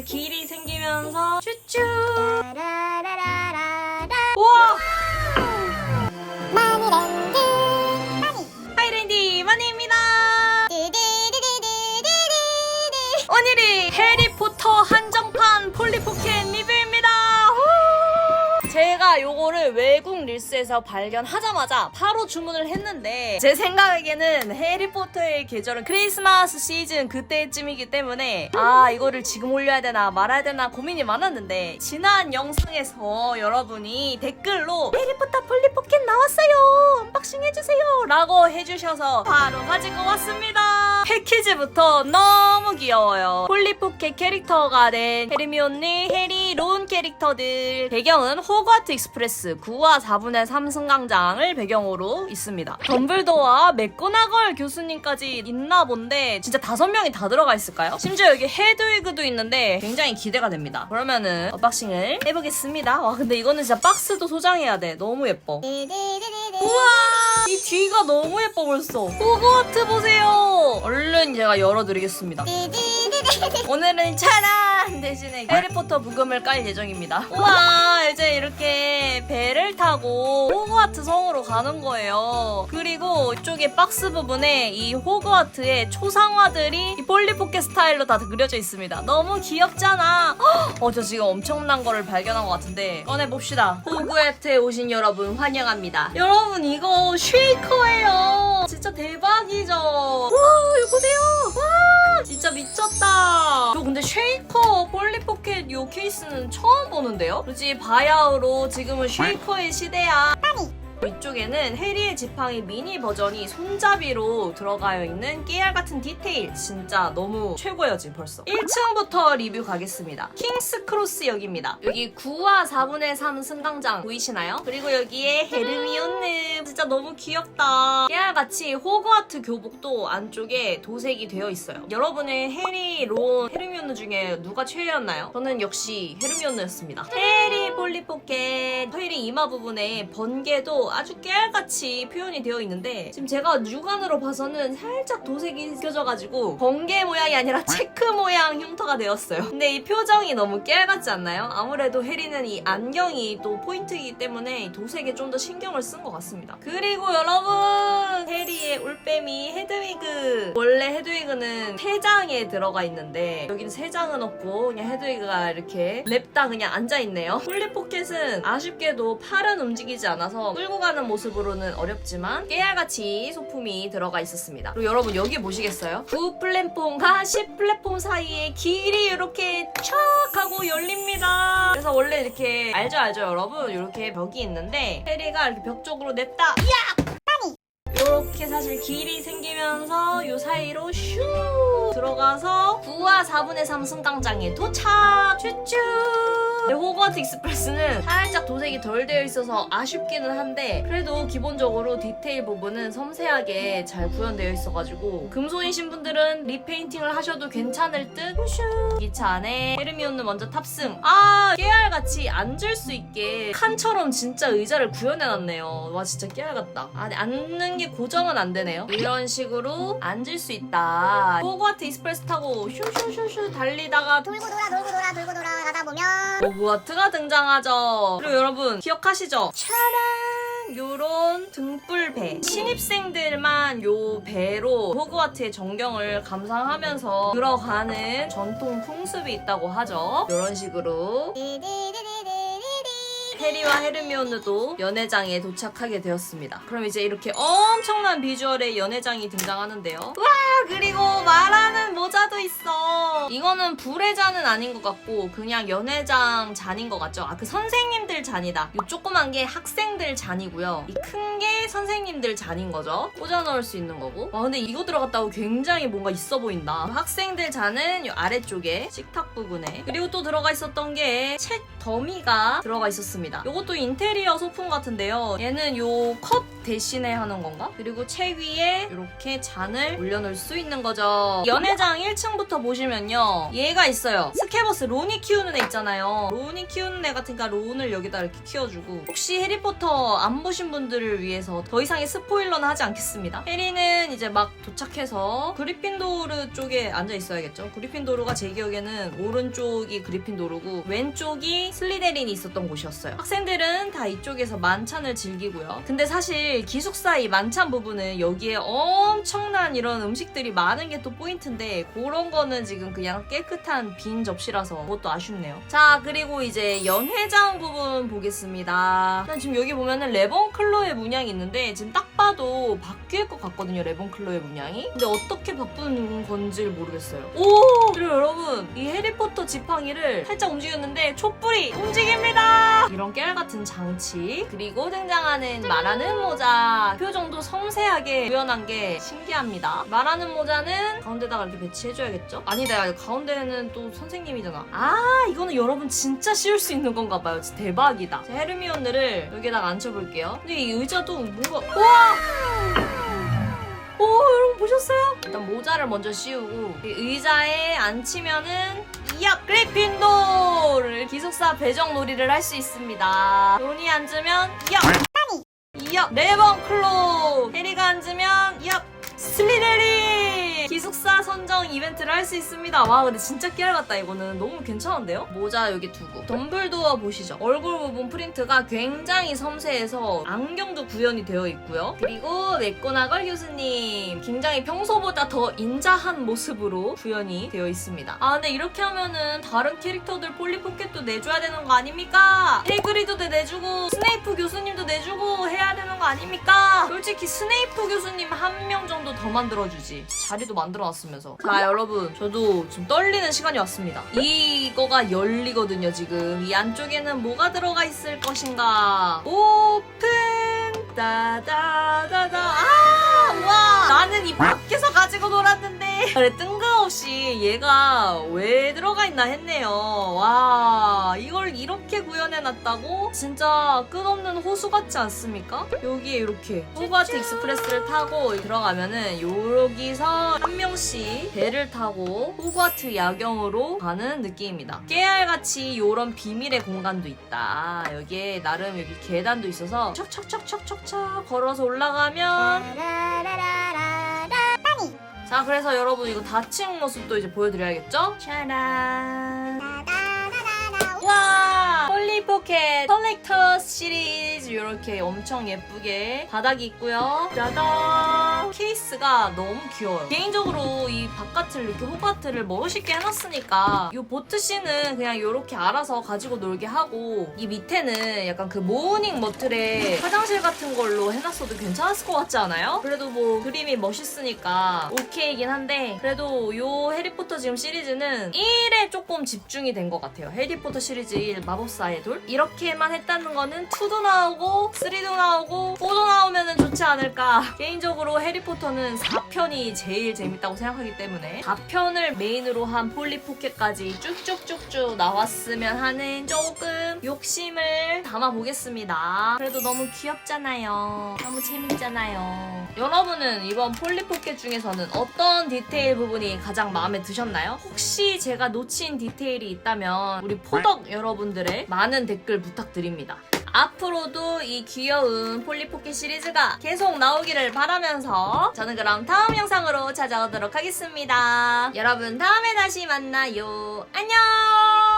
사실 길이 생기면서 쭈쭈. 우와! 마니랜드 마니. 하이랜디 마니입니다. 오늘은 해리포터 한정판 폴리포켓! 제가 요거를 외국 릴스에서 발견하자마자 바로 주문을 했는데 제 생각에는 해리포터의 계절은 크리스마스 시즌 그때쯤이기 때문에 아 이거를 지금 올려야 되나 말아야 되나 고민이 많았는데 지난 영상에서 여러분이 댓글로 해리포터 폴리포켓 나왔어요. 언박싱 해주세요 라고 해주셔서 바로 가지고 왔습니다 패키지부터 너무 귀여워요. 폴리포켓 캐릭터가 된 헤르미온느, 해리, 론 캐릭터들 배경은 호그와트 익스프레스 9와 4분의 3 승 강장을 배경으로 있습니다. 덤블도어와 맥고나걸 교수님까지 있나 본데 진짜 다섯 명이 다 들어가 있을까요? 심지어 여기 헤드위그도 있는데 굉장히 기대가 됩니다. 그러면은 언박싱을 해보겠습니다. 와 근데 이거는 진짜 박스도 소장해야 돼. 너무 예뻐. 우와! 이 뒤가 너무 예뻐 벌써. 호그와트 보세요 얼른 제가 열어드리겠습니다. 오늘은 차란 대신에 해리포터 부금을 깔 예정입니다. 우와 이제 이렇게 배를 타고 호그와트 성으로 가는 거예요. 그리고 이쪽에 박스 부분에 이 호그와트의 초상화들이 이 폴리포켓 스타일로 다 그려져 있습니다. 너무 귀엽잖아. 어 저 지금 엄청난 거를 발견한 것 같은데 꺼내봅시다. 호그와트에 오신 여러분 환영합니다. 여러분 이거 쉐이커예요 진짜 대박이죠? 와 이거 보세요? 와 진짜 미쳤다. 저 근데 쉐이커 폴리포켓 요 케이스는 처음 보는데요? 그렇지 바야흐로 지금은 쉐이커의 시대야 위쪽에는 해리의 지팡이 미니 버전이 손잡이로 들어가여 있는 깨알 같은 디테일. 진짜 너무 최고예요 지금 벌써. 1층부터 리뷰 가겠습니다. 킹스 크로스 역입니다. 여기 9와 4분의 3 승강장 보이시나요? 그리고 여기에 헤르미온느. 진짜 너무 귀엽다. 깨알같이 호그와트 교복도 안쪽에 도색이 되어 있어요. 여러분은 해리, 론, 헤르미온느 중에 누가 최애였나요? 저는 역시 헤르미온느였습니다. 해리 폴리포켓. 해리 이마 부분에 번개도 아주 깨알같이 표현이 되어 있는데 지금 제가 육안으로 봐서는 살짝 도색이 느껴져가지고 번개 모양이 아니라 체크 모양 흉터가 되었어요. 근데 이 표정이 너무 깨알같지 않나요? 아무래도 해리는 이 안경이 또 포인트이기 때문에 이 도색에 좀 더 신경을 쓴 것 같습니다. 그리고 여러분 해리의 올빼미 헤드위그 원래 헤드위그는 세 장에 들어가 있는데 여기는 세 장은 없고 그냥 헤드위그가 이렇게 냅다 그냥 앉아있네요. 폴리 포켓은 아쉽게도 팔은 움직이지 않아서 끌고 가는 모습으로는 어렵지만 깨알같이 소품이 들어가 있었습니다. 그리고 여러분 여기 보시겠어요? 9 플랫폼과 10 플랫폼 사이에 길이 이렇게 촥 하고 열립니다. 그래서 원래 이렇게 알죠 알죠 여러분 이렇게 벽이 있는데 해리가 이렇게 벽 쪽으로 냈다 야! 이렇게 사실 길이 생기면서 요 사이로 슈 들어가서 9와 4분의 3 승강장에 도착 네, 호거트 익스프레스는 살짝 도색이 덜 되어 있어서 아쉽기는 한데 그래도 기본적으로 디테일 부분은 섬세하게 잘 구현되어 있어가지고 금손이신 분들은 리페인팅을 하셔도 괜찮을 듯. 슈. 기차 안에 헤르미온느 먼저 탑승. 아 깨알같이 앉을 수 있게 칸처럼 진짜 의자를 구현해놨네요. 와 진짜 깨알 같다. 아 앉는 게 고정은 안 되네요. 이런 식으로 앉을 수 있다. 호거트 익스프레스 타고 슈슈슈슈 달리다가 돌고 돌아 돌고 돌아 돌고 돌아 가다 보면 호그와트가 등장하죠. 그리고 여러분 기억하시죠? 차란 요런 등불 배 신입생들만 요 배로 호그와트의 전경을 감상하면서 들어가는 전통 풍습이 있다고 하죠. 이런 식으로 띠디디디디디디 해리와 헤르미온느도 연회장에 도착하게 되었습니다. 그럼 이제 이렇게 엄청난 비주얼의 연회장이 등장하는데요. 와 그리고 말하는 모자도 있어. 이거는 불의 잔은 아닌 것 같고 그냥 연회장 잔인 것 같죠? 아 그 선생님들 잔이다. 이 조그만 게 학생들 잔이고요. 이 큰 게 선생님들 잔인 거죠. 꽂아 넣을 수 있는 거고. 와 근데 이거 들어갔다고 굉장히 뭔가 있어 보인다. 학생들 잔은 이 아래쪽에 식탁 부분에 그리고 또 들어가 있었던 게 책 더미가 들어가 있었습니다. 이것도 인테리어 소품 같은데요. 얘는 요 컵 대신에 하는 건가? 그리고 책 위에 이렇게 잔을 올려놓을 수 있는 거죠. 연회장 1층부터 보시면요. 얘가 있어요. 스캐버스 론이 키우는 애 있잖아요. 론이 키우는 애 같으니까 론을 여기다 이렇게 키워주고 혹시 해리포터 안 보신 분들을 위해서 더 이상의 스포일러는 하지 않겠습니다. 해리는 이제 막 도착해서 그리핀도르 쪽에 앉아 있어야겠죠. 그리핀도르가 제 기억에는 오른쪽이 그리핀도르고 왼쪽이 슬리데린이 있었던 곳이었어요. 학생들은 다 이쪽에서 만찬을 즐기고요. 근데 사실 기숙사 이 만찬 부분은 여기에 엄청난 이런 음식들이 많은 게 또 포인트인데 그런 거는 지금 그냥 깨끗한 빈 접시라서 그것도 아쉽네요. 자 그리고 이제 연회장 부분 보겠습니다. 일단 지금 여기 보면은 레본클로의 문양이 있는데 지금 딱 봐도 바뀔 것 같거든요. 레본클로의 문양이. 근데 어떻게 바꾸는 건지를 모르겠어요. 오! 그리고 여러분 이 해리포터 지팡이를 살짝 움직였는데 촛불이 움직입니다. 이런 깨알 같은 장치 그리고 등장하는 말하는 모자 표정도 섬세하게 구현한 게 신기합니다. 말하는 모자는 가운데다가 이렇게 배치해줘야겠죠? 아니다 가운데는 또 선생님이잖아. 아 이거는 여러분 진짜 씌울 수 있는 건가 봐요. 진짜 대박이다. 자, 헤르미온느를 여기다가 앉혀볼게요. 근데 이 의자도 뭔가 우와! 오 여러분 보셨어요? 일단 모자를 먼저 씌우고 이 의자에 앉히면은 이야 그리핀도를 기숙사 배정 놀이를 할 수 있습니다. 론이 앉으면 이야 이야 레번클로. 해리가 앉으면 이야 슬리데리 기숙사 선정 이벤트를 할 수 있습니다. 와 근데 진짜 깨알 같다 이거는 너무 괜찮은데요? 모자 여기 두고 덤블도어 보시죠. 얼굴 부분 프린트가 굉장히 섬세해서 안경도 구현이 되어 있고요. 그리고 맥고나걸 교수님 굉장히 평소보다 더 인자한 모습으로 구현이 되어 있습니다. 아 근데 이렇게 하면은 다른 캐릭터들 폴리포켓도 내줘야 되는 거 아닙니까? 해그리도 내주고 스네이프 교수님도 내주고 해야 되는 거 아닙니까? 솔직히 스네이프 교수님 한 명 정도 더 만들어주지. 자리도 만들어놨으면서. 자 여러분 저도 지금 떨리는 시간이 왔습니다. 이거가 열리거든요 지금. 이 안쪽에는 뭐가 들어가 있을 것인가? 오픈! 따다다다 아! 와! 나는 이 밖에서 가지고 놀았는데 그래 뜬금없이 얘가 왜 들어가 있나 했네요. 와 이걸 이렇게 구현해놨다고? 진짜 끝없는 호수 같지 않습니까? 여기에 이렇게 호가트 익스프레스를 타고 들어가면은 여기서 한 명씩 배를 타고 호가트 야경으로 가는 느낌입니다. 깨알같이 요런 비밀의 공간도 있다. 여기에 나름 여기 계단도 있어서 척척척척척척 걸어서 올라가면 자 그래서 여러분 이거 닫힌 모습도 이제 보여드려야겠죠? 짜란 와 폴리 포켓 컬렉터 시리즈 이렇게 엄청 예쁘게 바닥이 있고요. 짜잔! 케이스가 너무 귀여워요. 개인적으로 이 바깥을 이렇게 호가트를 멋있게 해놨으니까 이 보트씨는 그냥 이렇게 알아서 가지고 놀게 하고 이 밑에는 약간 그 모으닝 머틀에 화장실 같은 걸로 해놨어도 괜찮았을 것 같지 않아요? 그래도 뭐 그림이 멋있으니까 오케이긴 한데 그래도 요 해리포터 지금 시리즈는 1에 조금 집중이 된 것 같아요. 해리포터 시리즈 1 마법사의 돌 이렇게만 했다는 거는 2도 나오고 3도 나오고 4도 나오면 좋지 않을까. 개인적으로 해리포터는 4편이 제일 재밌다고 생각하기 때문에 4편을 메인으로 한 폴리포켓까지 쭉쭉쭉쭉 나왔으면 하는 조금 욕심을 담아보겠습니다. 그래도 너무 귀엽잖아요. 너무 재밌잖아요. 여러분은 이번 폴리포켓 중에서는 어떤 디테일 부분이 가장 마음에 드셨나요? 혹시 제가 놓친 디테일이 있다면 우리 포덕 여러분들의 많은 댓글 부탁드립니다. 앞으로도 이 귀여운 폴리포켓 시리즈가 계속 나오기를 바라면서 저는 그럼 다음 영상으로 찾아오도록 하겠습니다. 여러분 다음에 다시 만나요. 안녕!